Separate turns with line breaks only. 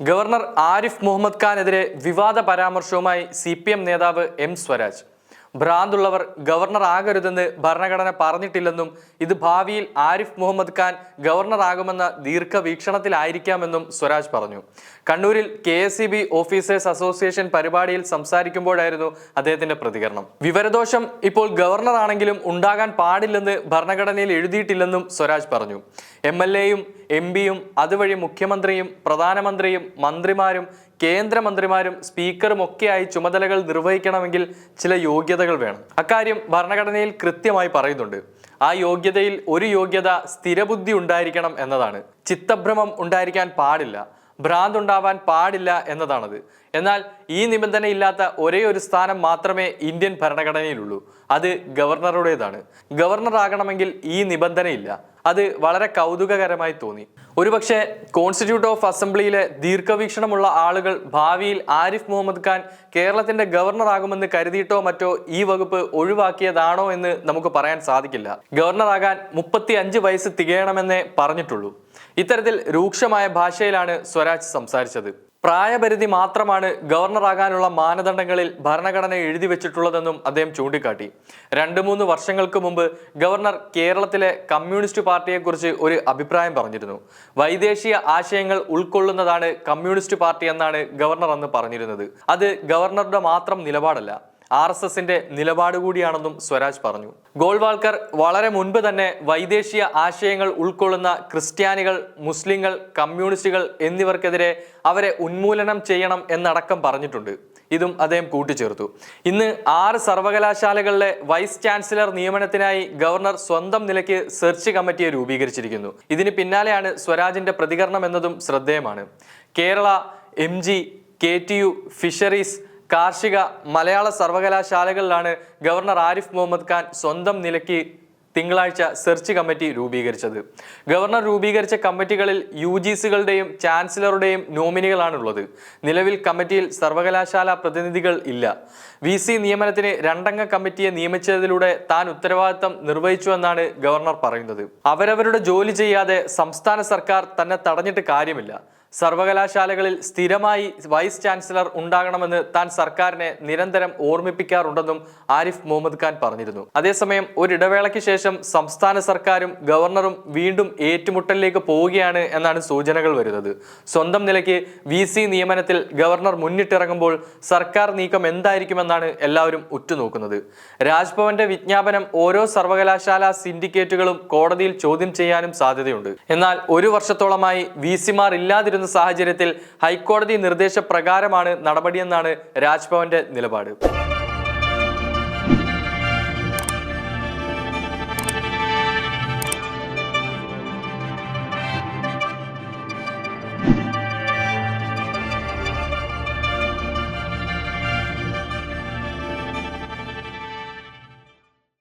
Governor Arif Muhammad ഖാനെതിരെ വിവാദ പരാമർശവുമായി സി പി എം നേതാവ് എം സ്വരാജ്. ഭ്രാന്തുള്ളവർ ഗവർണർ ആകരുതെന്ന് ഭരണഘടന പറഞ്ഞിട്ടില്ലെന്നും ഇത് ഭാവിയിൽ ആരിഫ് മുഹമ്മദ് ഖാൻ ഗവർണർ ആകുമെന്ന ദീർഘവീക്ഷണത്തിലായിരിക്കാമെന്നും സ്വരാജ് പറഞ്ഞു. കണ്ണൂരിൽ കെ എസ് ഓഫീസേഴ്സ് അസോസിയേഷൻ പരിപാടിയിൽ സംസാരിക്കുമ്പോഴായിരുന്നു അദ്ദേഹത്തിന്റെ പ്രതികരണം. വിവരദോഷം ഇപ്പോൾ ഗവർണർ ആണെങ്കിലും ഉണ്ടാകാൻ പാടില്ലെന്ന് ഭരണഘടനയിൽ എഴുതിയിട്ടില്ലെന്നും സ്വരാജ് പറഞ്ഞു. എം എൽ എയും എം പിയും അതുവഴി മുഖ്യമന്ത്രിയും പ്രധാനമന്ത്രിയും മന്ത്രിമാരും കേന്ദ്രമന്ത്രിമാരും സ്പീക്കറും ഒക്കെയായി ചുമതലകൾ നിർവഹിക്കണമെങ്കിൽ ചില യോഗ്യതകൾ വേണം. അക്കാര്യം ഭരണഘടനയിൽ കൃത്യമായി പറയുന്നുണ്ട്. ആ യോഗ്യതയിൽ ഒരു യോഗ്യത സ്ഥിരബുദ്ധി ഉണ്ടായിരിക്കണം എന്നതാണ്. ചിത്തഭ്രമം ഉണ്ടായിരിക്കാൻ പാടില്ല. ഭ്രാന്ത് ഉണ്ടാവാൻ പാടില്ല എന്നതാണത്. എന്നാൽ ഈ നിബന്ധനയില്ലാത്ത ഒരേ ഒരു സ്ഥാനം മാത്രമേ ഇന്ത്യൻ ഭരണഘടനയിലുള്ളൂ. അത് ഗവർണറുടേതാണ്. ഗവർണർ ആകണമെങ്കിൽ ഈ നിബന്ധനയില്ല. അത് വളരെ കൗതുകകരമായി തോന്നി. ഒരുപക്ഷെ കോൺസ്റ്റിറ്റ്യൂട്ട് ഓഫ് അസംബ്ലിയിലെ ദീർഘവീക്ഷണമുള്ള ആളുകൾ ഭാവിയിൽ ആരിഫ് മുഹമ്മദ് ഖാൻ കേരളത്തിന്റെ ഗവർണർ ആകുമെന്ന് കരുതിയിട്ടോ മറ്റോ ഈ വകുപ്പ് ഒഴിവാക്കിയതാണോ എന്ന് നമുക്ക് പറയാൻ സാധിക്കില്ല. ഗവർണർ ആകാൻ മുപ്പത്തി അഞ്ച് വയസ്സ് തികയണമെന്നേ പറഞ്ഞിട്ടുള്ളൂ. ഇത്തരത്തിൽ രൂക്ഷമായ ഭാഷയിലാണ് സ്വരാജ് സംസാരിച്ചത്. പ്രായപരിധി മാത്രമാണ് ഗവർണറാകാനുള്ള മാനദണ്ഡങ്ങളിൽ ഭരണഘടന എഴുതി വെച്ചിട്ടുള്ളതെന്നും അദ്ദേഹം ചൂണ്ടിക്കാട്ടി. രണ്ട് മൂന്ന് വർഷങ്ങൾക്ക് മുമ്പ് ഗവർണർ കേരളത്തിലെ കമ്മ്യൂണിസ്റ്റ് പാർട്ടിയെക്കുറിച്ച് ഒരു അഭിപ്രായം പറഞ്ഞിരുന്നു. വൈദേശിക ആശയങ്ങൾ ഉൾക്കൊള്ളുന്നതാണ് കമ്മ്യൂണിസ്റ്റ് പാർട്ടി എന്നാണ് ഗവർണർ അന്ന് പറഞ്ഞിരുന്നത്. അത് ഗവർണറുടെ മാത്രം നിലപാടല്ല ആർ എസ് എസിന്റെ നിലപാട് കൂടിയാണെന്നും സ്വരാജ് പറഞ്ഞു. ഗോൾവാൾക്കർ വളരെ മുൻപ് തന്നെ വൈദേശിക ആശയങ്ങൾ ഉൾക്കൊള്ളുന്ന ക്രിസ്ത്യാനികൾ മുസ്ലിങ്ങൾ കമ്മ്യൂണിസ്റ്റുകൾ എന്നിവർക്കെതിരെ അവരെ ഉന്മൂലനം ചെയ്യണം എന്നടക്കം പറഞ്ഞിട്ടുണ്ട്. ഇതും അദ്ദേഹം കൂട്ടിച്ചേർത്തു. ഇന്ന് ആറ് സർവകലാശാലകളിലെ വൈസ് ചാൻസലർ നിയമനത്തിനായി ഗവർണർ സ്വന്തം നിലയ്ക്ക് സെർച്ച് കമ്മിറ്റിയെ രൂപീകരിച്ചിരിക്കുന്നു. ഇതിന് പിന്നാലെയാണ് സ്വരാജിന്റെ പ്രതികരണം എന്നതും ശ്രദ്ധേയമാണ്. Kerala M G K T U fisheries കാർഷിക മലയാള സർവകലാശാലകളിലാണ് ഗവർണർ ആരിഫ് മുഹമ്മദ് ഖാൻ സ്വന്തം നിലയ്ക്ക് തിങ്കളാഴ്ച സെർച്ച് കമ്മിറ്റി രൂപീകരിച്ചത്. ഗവർണർ രൂപീകരിച്ച കമ്മിറ്റികളിൽ യു ജി സികളുടെയും ചാൻസലറുടെയും നോമിനികളാണുള്ളത്. നിലവിൽ കമ്മിറ്റിയിൽ സർവകലാശാല പ്രതിനിധികൾ ഇല്ല. വി സി നിയമനത്തിന് രണ്ടംഗ കമ്മിറ്റിയെ നിയമിച്ചതിലൂടെ താൻ ഉത്തരവാദിത്തം നിർവഹിച്ചുവെന്നാണ് ഗവർണർ പറയുന്നത്. അവരവരുടെ ജോലി ചെയ്യാതെ സംസ്ഥാന സർക്കാർ തന്നെ തടഞ്ഞിട്ട് കാര്യമില്ല. സർവകലാശാലകളിൽ സ്ഥിരമായി വൈസ് ചാൻസലർ ഉണ്ടാകണമെന്ന് താൻ സർക്കാരിനെ നിരന്തരം ഓർമ്മിപ്പിക്കാറുണ്ടെന്നും ആരിഫ് മുഹമ്മദ് ഖാൻ പറഞ്ഞിരുന്നു. അതേസമയം ഒരിടവേളയ്ക്ക് ശേഷം സംസ്ഥാന സർക്കാരും ഗവർണറും വീണ്ടും ഏറ്റുമുട്ടലിലേക്ക് പോവുകയാണ് എന്നാണ് സൂചനകൾ വരുന്നത്. സ്വന്തം നിലയ്ക്ക് വി നിയമനത്തിൽ ഗവർണർ മുന്നിട്ടിറങ്ങുമ്പോൾ സർക്കാർ നീക്കം എന്തായിരിക്കുമെന്നാണ് എല്ലാവരും ഉറ്റുനോക്കുന്നത്. രാജ്ഭവന്റെ വിജ്ഞാപനം ഓരോ സർവകലാശാല സിൻഡിക്കേറ്റുകളും കോടതിയിൽ ചോദ്യം ചെയ്യാനും സാധ്യതയുണ്ട്. എന്നാൽ ഒരു വർഷത്തോളമായി വി സിമാർ ഇല്ലാതിരുന്ന സാഹചര്യത്തിൽ ഹൈക്കോടതി നിർദ്ദേശപ്രകാരമാണ് നടപടിയെന്നാണ് രാജ്ഭവന്റെ നിലപാട്.